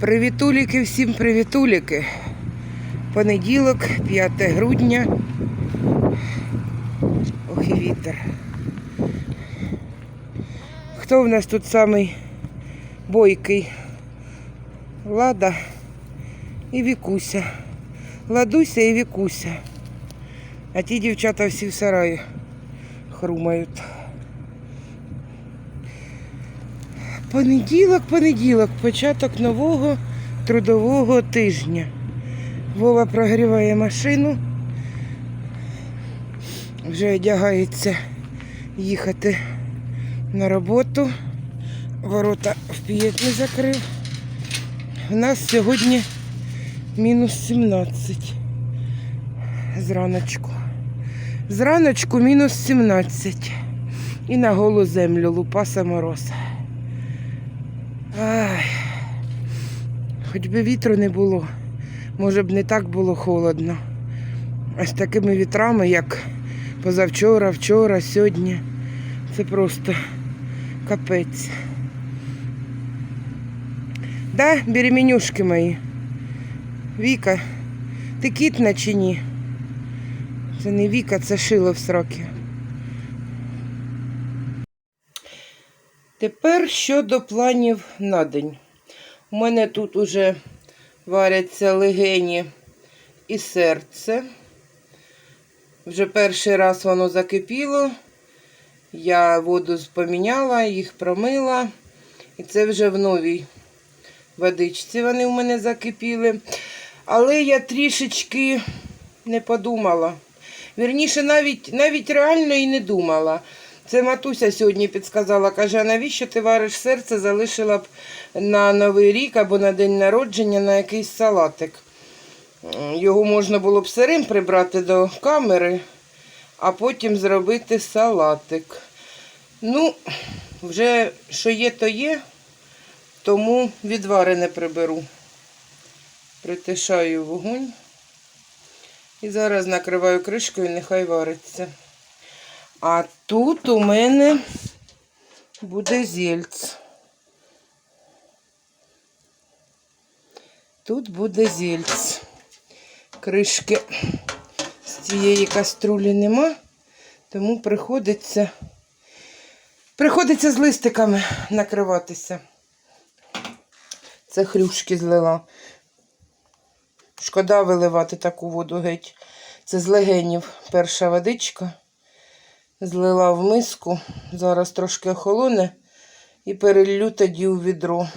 Привітуліки, всім привітуліки. Понеділок, 5 грудня. Ох і вітер. Хто в нас тут самий бойкий? Лада і Вікуся. Ладуся і Вікуся. А ті дівчата всі в сараї хрумають. Понеділок, понеділок, початок нового трудового тижня. Вова прогріває машину. Вже одягається їхати на роботу. Ворота в не закрив. У нас сьогодні мінус 17 зраночку. Зраночку мінус 17. І на голу землю лупаса мороз. Ай. Хоч би вітру не було, може б не так було холодно. А з такими вітрами, як позавчора, вчора, сьогодні. Це просто капець. Да, беременюшки мої. Віка, ти кітна чи ні? Це не Віка, це шило в сроки. Тепер щодо планів на день. У мене тут уже варяться легені і серце. Вже перший раз воно закипіло. Я воду поміняла, їх промила. І це вже в новій водичці вони у мене закипіли. Але я трішечки не подумала. Вірніше, навіть, навіть реально і не думала. Це матуся сьогодні підсказала, каже, а навіщо ти вариш серце, залишила б на Новий рік або на день народження на якийсь салатик. Його можна було б сирим прибрати до камери, а потім зробити салатик. Ну, вже що є, то є, тому відвари не приберу. Притишаю вогонь. І зараз накриваю кришкою, нехай вариться. А тут у мене буде зільц. Тут буде зільц. Кришки з цієї каструлі нема, тому приходиться, приходиться з листиками накриватися. Це хрюшки злила. Шкода виливати таку воду геть. Це з легенів перша водичка. Злила в миску. Зараз трошки охолоне і перелью тоді у відро.